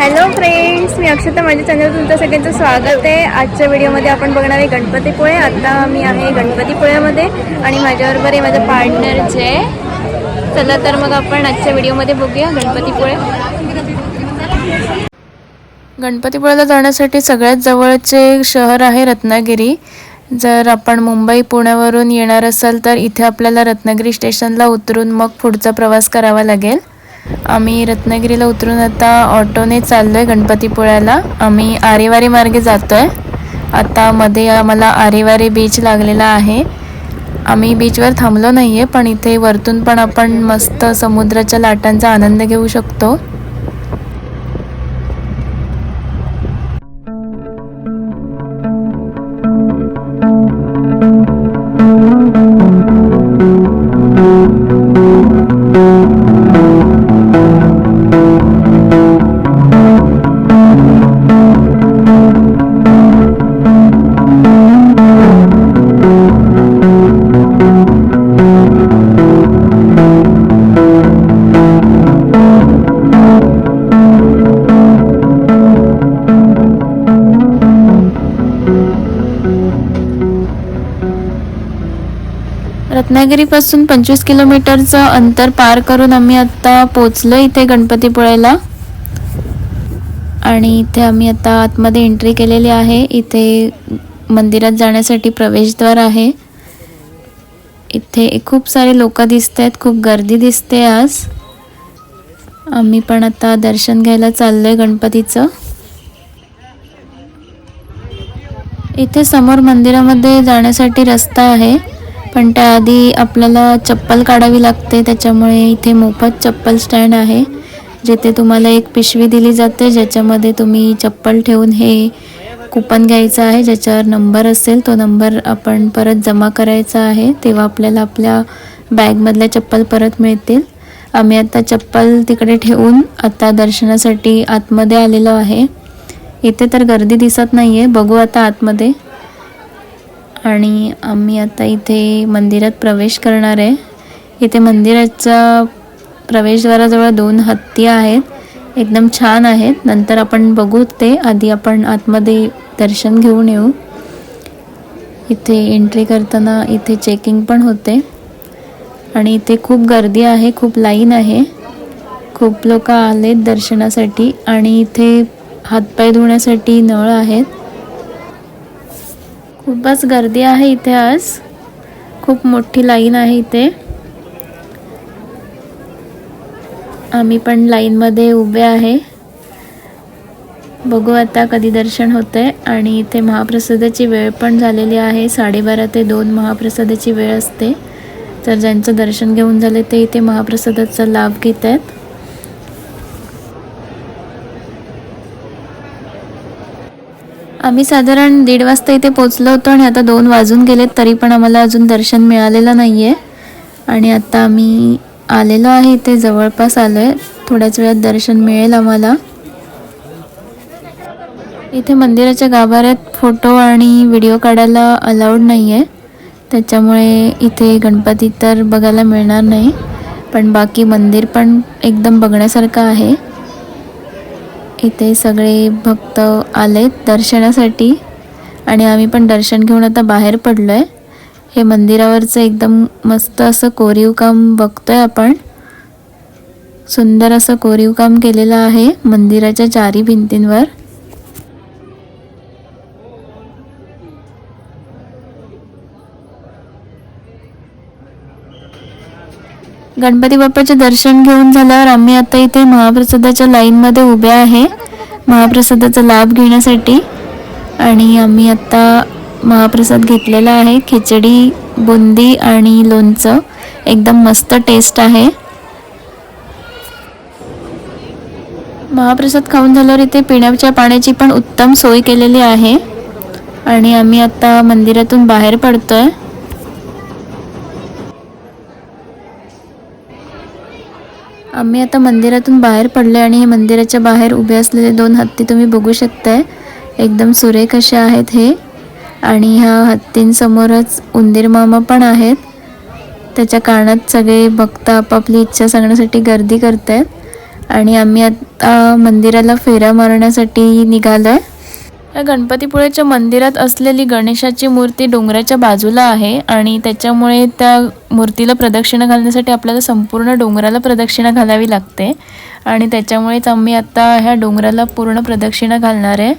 Hello friends मी अक्षता. माझ्या channel तुमचं सगळ्यांचं स्वागत आहे. आजच्या व्हिडिओमध्ये आपण बघणार आहे गणपतीपुळे आता मी आहे गणपतीपुळ्यामध्ये आणि माझ्याबरोबर आहे माझं पार्टनर जय चला तर मग आपण आजच्या व्हिडिओमध्ये बघूया गणपतीपुळे गणपतीपुळ्याला जाण्यासाठी सगळ्यात जवळचे शहर आहे रत्नागिरी. जर आपण मुंबई पुण्यावरून येणार असाल तर इथे आपल्याला रत्नागिरी स्टेशनला उतरून मग पुढचा प्रवास करावा लागेल. आम्ही रत्नागिरीला उतरून आता ऑटोने चाललो आहे गणपतीपुळ्याला. आम्ही आरेवारी मार्गे जातो आहे आता मध्ये आम्हाला आरेवारी बीच लागलेला आहे. आम्ही बीचवर थांबलो नाही आहे पण इथे वरतून पण आपण मस्त समुद्राच्या लाटांचा आनंद घेऊ शकतो. रत्नागिरीपासून पंचवीस किलोमीटरचं अंतर पार करून आम्ही आत्ता पोचलो इथे गणपतीपुळेला. आणि इथे आम्ही आता आतमध्ये एंट्री केलेली आहे. इथे मंदिरात जाण्यासाठी प्रवेशद्वार आहे. इथे खूप सारे लोक दिसत आहेत खूप गर्दी दिसते आज. आम्ही पण आता दर्शन घ्यायला चाललोय गणपतीचं. इथे समोर मंदिरामध्ये जाण्यासाठी रस्ता आहे. पण त्याआधी आपल्याला चप्पल काढावी लागते त्याच्यामुळे इथे मोफत चप्पल स्टँड आहे जिथे तुम्हाला एक पिशवी दिली जाते ज्याच्यामध्ये तुम्ही चप्पल ठेवून हे कुपन घ्यायचं आहे ज्याच्यावर नंबर असेल तो नंबर आपण परत जमा करायचा आहे तेव्हा आपल्याला आपल्या बॅगमधल्या चप्पल परत मिळतील. आम्ही आता चप्पल तिकडे ठेवून आता दर्शनासाठी आतमध्ये आलेलो आहे. इथे तर गर्दी दिसत नाही आहे बघू आता आतमध्ये. आणि आम्ही आता इथे मंदिरात प्रवेश करणार आहे. इथे मंदिराच्या प्रवेशद्वाराजवळ दोन हत्ती आहेत. एकदम छान आहेत. नंतर आपण बघू ते. आधी आपण आतमध्ये दर्शन घेऊन येऊ. इथे एंट्री करताना इथे चेकिंग पण होते. आणि इथे खूप गर्दी आहे. खूप लाईन आहे. खूप लोक आलेत दर्शनासाठी. आणि इथे हातपाय धुण्यासाठी नळ आहेत. खूपच गर्दी आहे इथे आज. खूप मोठी लाईन आहे इथे. आम्ही पण लाईनमध्ये उभे आहे. बघू आता कधी दर्शन होतंय. आणि इथे महाप्रसादाची वेळ पण झालेली आहे. साडेबारा ते दोन महाप्रसादाची वेळ असते. तर ज्यांचं दर्शन घेऊन झाले ते इथे महाप्रसादाचा लाभ घेत आहेत आम्ही साधारण दीड वाजता इथे पोचलो होतो आणि आता दोन वाजून गेलेत तरी पण आम्हाला अजून दर्शन मिळालेलं नाही आहे आणि आता आम्ही आलेलो आहे इथे जवळपास आलो आहे थोड्याच वेळात दर्शन मिळेल आम्हाला. इथे मंदिराच्या गाभाऱ्यात फोटो आणि व्हिडिओ काढायला अलाउड नाही आहे त्याच्यामुळे इथे गणपती तर बघायला मिळणार नाही. पण बाकी मंदिर पण एकदम बघण्यासारखं आहे. इथे सगळे भक्त आलेत दर्शनासाठी. आणि आम्ही पण दर्शन घेऊन आता बाहेर पडलो आहे हे मंदिरावरचं एकदम मस्त असं कोरीव काम बघतोय आपण. सुंदर असं कोरीव काम केलेलं आहे मंदिराच्या चारी भिंतींवर. गणपती बाप्पाचे दर्शन घेऊन झाल्यावर आम्ही आता इथे महाप्रसादाच्या लाईनमध्ये उभे आहे. महाप्रसादाचा लाभ घेण्यासाठी. आणि आम्ही आत्ता महाप्रसाद घेतलेला आहे. खिचडी बुंदी आणि लोणचं. एकदम मस्त टेस्ट आहे. महाप्रसाद खाऊन झाल्यावर इथे पिण्याच्या पाण्याची पण उत्तम सोय केलेली आहे. आणि आम्ही आत्ता मंदिरातून बाहेर पडतोय. आम्ही आता मंदिरातून बाहेर पडले आणि हे मंदिराच्या बाहेर उभे असलेले दोन हत्ती तुम्ही बघू शकताय. एकदम सुरेख असे आहेत हे. आणि ह्या हत्तींसमोरच उंदीर मामा पण आहेत. त्याच्या कानात सगळे भक्त आपापली इच्छा सांगण्यासाठी गर्दी करत आहेत आणि आम्ही आता मंदिराला फेऱ्या मारण्यासाठी निघालोय. या गणपतीपुळेच्या मंदिरात असलेली गणेशाची मूर्ती डोंगराच्या बाजूला आहे आणि त्याच्यामुळे त्या मूर्तीला प्रदक्षिणा घालण्यासाठी आपल्याला संपूर्ण डोंगराला प्रदक्षिणा घालावी लागते. आणि त्याच्यामुळेच आम्ही आत्ता ह्या डोंगराला पूर्ण प्रदक्षिणा घालणार आहे.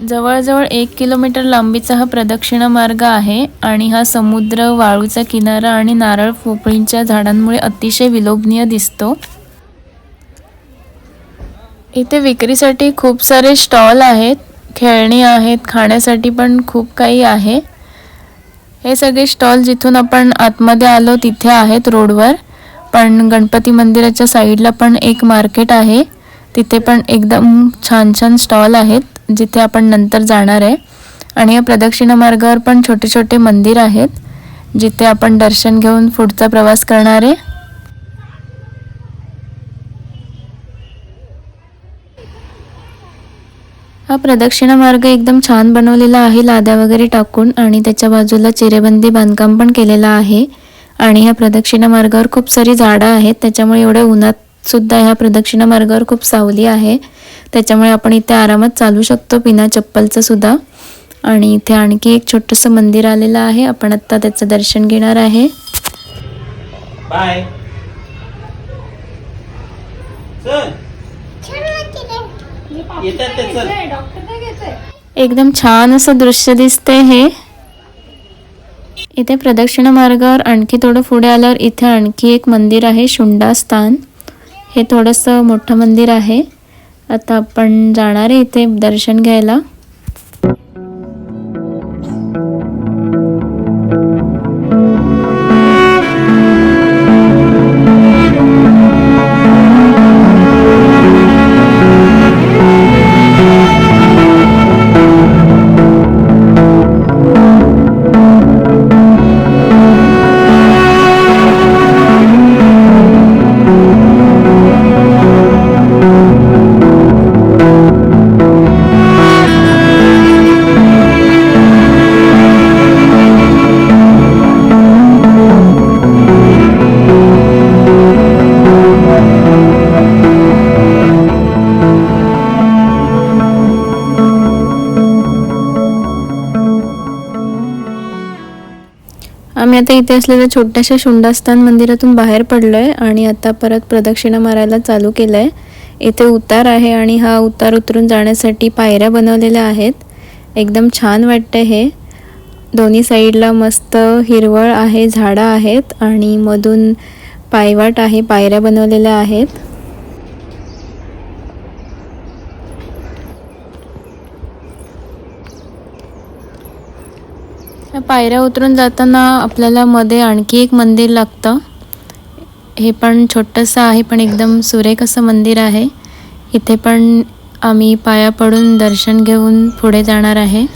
जवळजवळ एक किलोमीटर लांबीचा हा प्रदक्षिणा मार्ग आहे आणि हा समुद्र वाळूचा किनारा आणि नारळ पोपळींच्या झाडांमुळे अतिशय विलोभनीय दिसतो. इथे विक्रीसाठी खूप सारे स्टॉल आहेत खेळणी आहेत खाण्यासाठी पण खूप काही आहे. हे सगळे स्टॉल जिथून आपण आतमध्ये आलो तिथे आहेत रोडवर. पण गणपती मंदिराच्या साईडला पण एक मार्केट आहे. तिथे पण एकदम छान छान स्टॉल आहेत जिथे आपण नंतर जाणार आहे. आणि या प्रदक्षिणा मार्गावर पण छोटे छोटे मंदिर आहेत जिथे आपण दर्शन घेऊन पुढचा प्रवास करणार आहे. हा प्रदक्षिणा मार्ग एकदम छान बनवलेला आहे. लाद्या वगैरे टाकून आणि त्याच्या बाजूला चिरेबंदी बांधकाम पण केलेलं आहे. आणि ह्या प्रदक्षिणा मार्गावर खूप सारी झाडं आहेत. त्याच्यामुळे एवढ्या उन्हात सुद्धा ह्या प्रदक्षिणा मार्गावर खूप सावली आहे. त्याच्यामुळे आपण इथे आरामात चालू शकतो. बिना चप्पलचं सुद्धा. आणि इथे आणखी एक छोटंसं मंदिर आलेलं आहे. आपण आत्ता त्याचं दर्शन घेणार आहे. बाय. येतात ते चल. एकदम छान असं दृश्य दिसते हे. इथे प्रदक्षिणा मार्गावर आणखी थोडं पुढे आल्यावर इथे आणखी एक मंदिर आहे शुंडास्थान. हे थोडंसं मोठं मंदिर आहे. आता आपण जाणार आहे इथे दर्शन घ्यायला. आता इथे असलेल्या छोट्याशा शुंडास्थान मंदिरातून बाहेर पडलोय आणि आता परत प्रदक्षिणा मारायला चालू केलंय. इथे उतार आहे आणि हा उतार उतरून जाण्यासाठी पायऱ्या बनवलेल्या आहेत. एकदम छान वाटतं हे. दोन्ही साईडला मस्त हिरवळ आहे झाडं आहेत आणि मधून पायवाट आहे पायऱ्या बनवलेल्या आहेत. पायऱ्या उतरून जाताना आपल्याला मध्ये आणखी एक मंदिर लागतं. हे पण छोटंसं आहे पण एकदम सुरेख असं मंदिर आहे. इथे पण आम्ही पाया पडून दर्शन घेऊन पुढे जाणार आहे.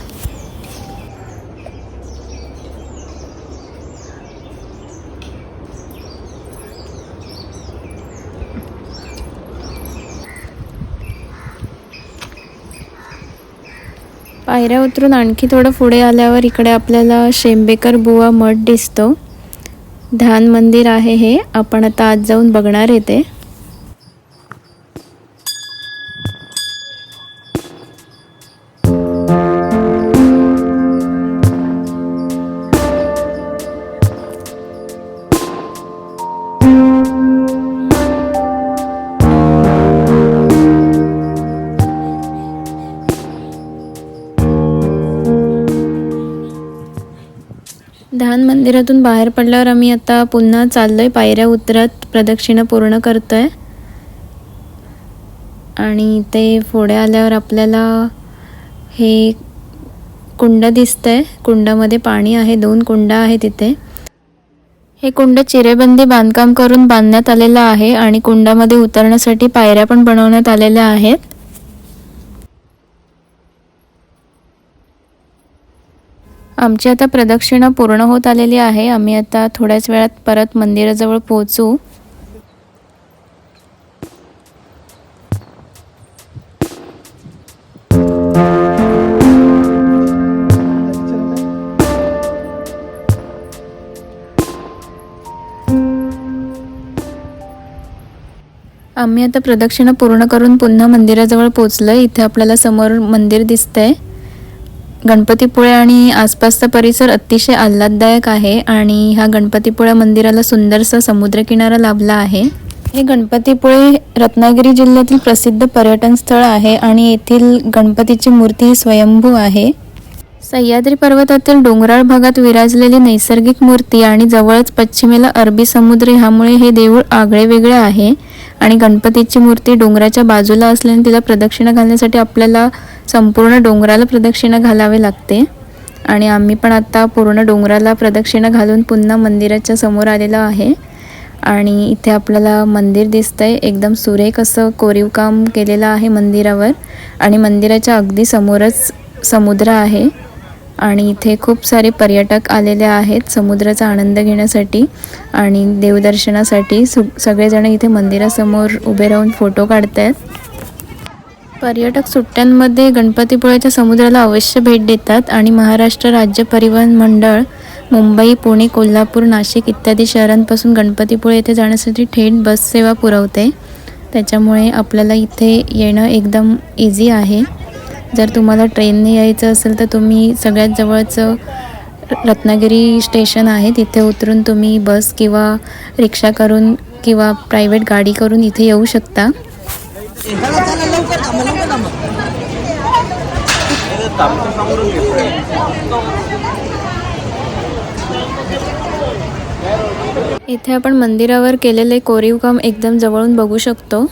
पायऱ्या उतरून आणखी थोडं पुढे आल्यावर इकडे आपल्याला शेंबेकर बुवा मठ दिसतो. ध्यान मंदिर आहे हे. आपण आता आज जाऊन बघणार आहे ध्यान मंदिरातून बाहेर पडल्यावर आम्ही आता पुन्हा चाललोय. पायऱ्या उतरत प्रदक्षिणा पूर्ण करतोय. आणि ते फोड्या आल्यावर आपल्याला हे कुंड दिसतंय. कुंडामध्ये पाणी आहे. दोन कुंड आहे तिथे. हे कुंड चिरेबंदी बांधकाम करून बांधण्यात आलेलं आहे आणि कुंडामध्ये उतरण्यासाठी पायऱ्या पण बनवण्यात आलेल्या आहेत. आमची आता प्रदक्षिणा पूर्ण होत आलेली आहे. आम्ही आता थोड्याच वेळात परत मंदिराजवळ पोहोचू. आम्ही आता प्रदक्षिणा पूर्ण करून पुन्हा मंदिराजवळ पोचलो इथे आपल्याला समोर मंदिर दिसतंय. गणपतीपुळे आणि आसपासचा परिसर अतिशय आल्हाददायक आहे आणि ह्या गणपतीपुळे मंदिराला सुंदरसा समुद्रकिनारा लाभला आहे. हे गणपतीपुळे रत्नागिरी जिल्ह्यातील प्रसिद्ध पर्यटन स्थळ आहे आणि येथील गणपतीची मूर्ती ही स्वयंभू आहे. सह्याद्री पर्वतातील डोंगराळ भागात विराजलेली नैसर्गिक मूर्ती आणि जवळच पश्चिमेला अरबी समुद्र ह्यामुळे हे देऊळ आगळे वेगळे आहे आणि गणपतीची मूर्ती डोंगराच्या बाजूला असल्याने तिला प्रदक्षिणा घालण्यासाठी आपल्याला संपूर्ण डोंगराला प्रदक्षिणा घालावे लागते. आणि आम्ही पण आता पूर्ण डोंगराला प्रदक्षिणा घालून पुन्हा मंदिराच्या समोर आलेलो आहे. आणि इथे आपल्याला मंदिर दिसतंय. एकदम सुरेख असं कोरीव काम केलेलं आहे मंदिरावर. आणि मंदिराच्या अगदी समोरच समुद्र आहे. आणि इथे खूप सारे पर्यटक आलेले आहेत समुद्राचा आनंद घेण्यासाठी आणि देवदर्शनासाठी. सु सगळेजण इथे मंदिरासमोर उभे राहून फोटो काढत आहेत पर्यटक सुट्ट्यांमध्ये गणपतीपुळ्याच्या समुद्राला अवश्य भेट देतात आणि महाराष्ट्र राज्य परिवहन मंडळ मुंबई पुणे कोल्हापूर नाशिक इत्यादी शहरांपासून गणपतीपुळे येथे जाण्यासाठी थेट बस सेवा पुरवते. त्याच्यामुळे आपल्याला इथे येणं एकदम इझी आहे. जर तुम्हाला ट्रेनने यायचं असेल तर तुम्ही सगळ्यात जवळचं रत्नागिरी स्टेशन आहे. तिथे उतरून तुम्ही बस किंवा रिक्षा करून किंवा प्रायव्हेट गाडी करून इथे येऊ शकता. इथे आपण मंदिरावर केलेले कोरीव काम एकदम जवळून बघू शकतो.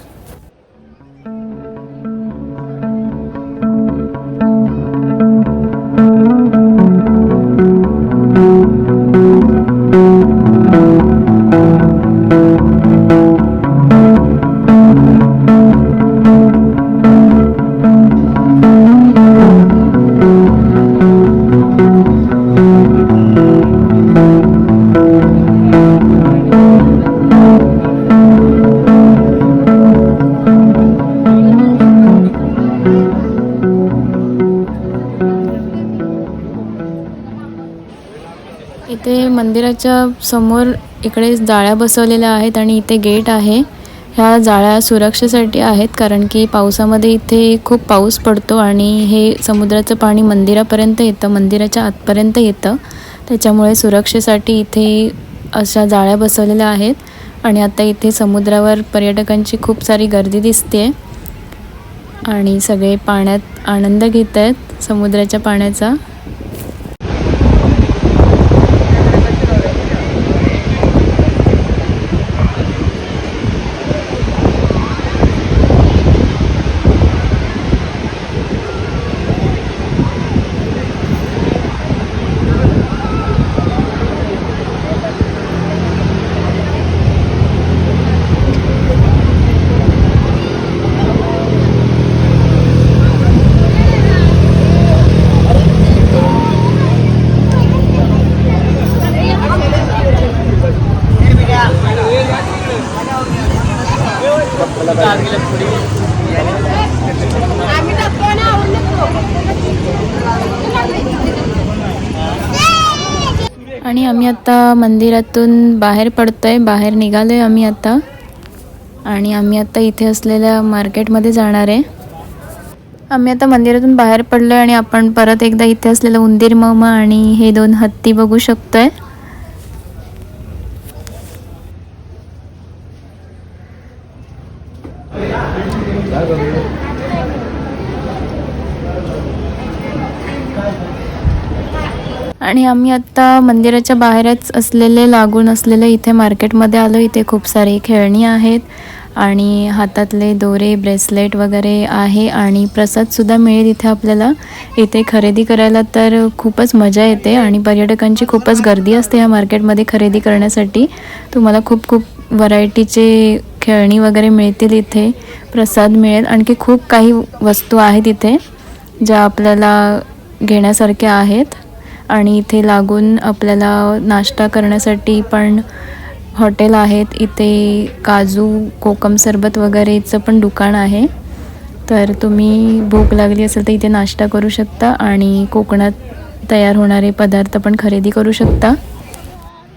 समोर इकडे जाळ्या बसवलेल्या आहेत आणि इथे गेट आहे. ह्या जाळ्या सुरक्षेसाठी आहेत कारण की पावसामध्ये इथे खूप पाऊस पडतो आणि हे समुद्राचं पाणी मंदिरापर्यंत येतं मंदिराच्या आतपर्यंत येतं. त्याच्यामुळे सुरक्षेसाठी इथे अशा जाळ्या बसवलेल्या आहेत आणि आता इथे समुद्रावर पर्यटकांची खूप सारी गर्दी दिसते आणि सगळे पाण्यात आनंद घेत आहेत समुद्राच्या पाण्याचा. आणि आम्ही आता मंदिरातून बाहेर पडतोय बाहेर निघालोय आम्ही आता. आणि आम्ही आता इथे असलेल्या मार्केटमध्ये जाणार आहे. आम्ही आता मंदिरातून बाहेर पडलोय आणि आपण परत एकदा इथे असलेलं उंदीर मामा आणि हे दोन हत्ती बघू शकतोय. आणि आम्ही आत्ता मंदिराच्या बाहेरच असलेले लागून असलेले इथे मार्केटमध्ये आलो. इथे खूप सारी खेळणी आहेत आणि हातातले दोरे ब्रेसलेट वगैरे आहे आणि प्रसादसुद्धा मिळेल इथे आपल्याला. इथे खरेदी करायला तर खूपच मजा येते आणि पर्यटकांची खूपच गर्दी असते या मार्केटमध्ये खरेदी करण्यासाठी. तुम्हाला खूप खूप व्हरायटीचे खेळणी वगैरे मिळतील इथे प्रसाद मिळेल. आणखी खूप काही वस्तू आहेत इथे ज्या आपल्याला घेण्यासारख्या आहेत. आणि इथे लागून आपल्याला नाश्ता करण्यासाठी पण हॉटेल आहेत. इथे काजू कोकम सरबत वगैरेचं पण दुकान आहे. तर तुम्ही भूक लागली असेल तर इथे नाश्ता करू शकता आणि कोकणात तयार होणारे पदार्थ पण खरेदी करू शकता.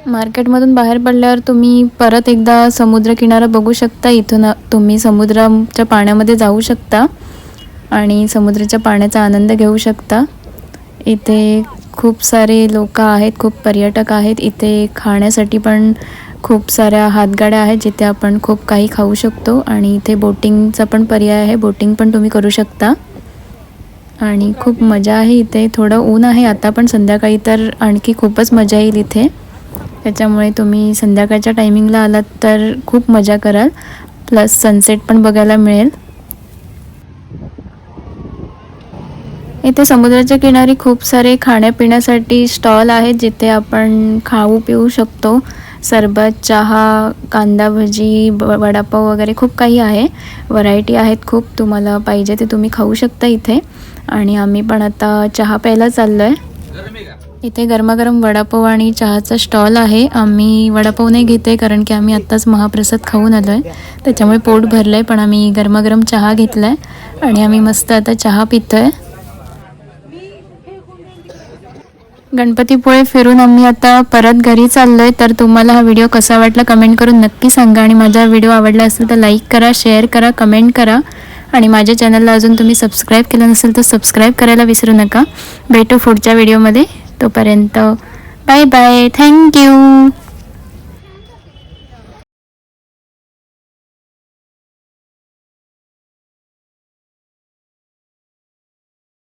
मार्केटमधून बाहेर पडल्यावर तुम्ही परत एकदा समुद्रकिनारा बघू शकता. इथून तुम्ही समुद्राच्या पाण्यामध्ये जाऊ शकता आणि समुद्राच्या पाण्याचा आनंद घेऊ शकता. इथे खूप सारे लोक आहेत खूप पर्यटक आहेत. इथे खाण्यासाठी पण खूप साऱ्या हातगाड्या आहेत जिथे आपण खूप काही खाऊ शकतो. आणि इथे बोटिंगचा पण पर्याय आहे. बोटिंग पण तुम्ही करू शकता. आणि खूप मजा आहे इथे. थोडं ऊन आहे. आता पण संध्याकाळी तर आणखी खूपच मजा येईल इथे. त्याच्यामुळे तुम्ही संध्याकाळच्या टायमिंगला आलात तर खूप मजा कराल. प्लस सनसेट पण बघायला मिळेल. इथे समुद्राच्या किनारी खूप सारे खाण्यापिण्यासाठी स्टॉल आहेत जिथे आपण खाऊ पिऊ शकतो. सरबत चहा कांदा भजी ब वडापाव वगैरे खूप काही आहे. व्हरायटी आहेत खूप तुम्हाला पाहिजे ते तुम्ही खाऊ शकता इथे. आणि आम्ही पण आता चहा प्यायला चाललो आहे इथे गरमागरम वडापाव आणि चहाचा स्टॉल आहे. आम्ही वडापाव नाही घेते कारण की आम्ही आत्ताच महाप्रसाद खाऊन आलो आहे त्याच्यामुळे पोट भरलं आहे पण आम्ही गरमागरम चहा घेतला आहे आणि आम्ही मस्त आता चहा पितो आहे गणपतीपुळे फिरून आम्ही आता परत घरी चाललोय. तर तुम्हाला हा व्हिडिओ कसा वाटला कमेंट करून नक्की सांगा आणि माझा व्हिडिओ आवडला असेल तर लाईक करा शेअर करा कमेंट करा. आणि माझ्या चॅनलला अजून तुम्ही सबस्क्राईब केलं नसेल तर सबस्क्राईब करायला विसरू नका. भेटू पुढच्या व्हिडिओमध्ये. तोपर्यंत बाय बाय. थँक्यू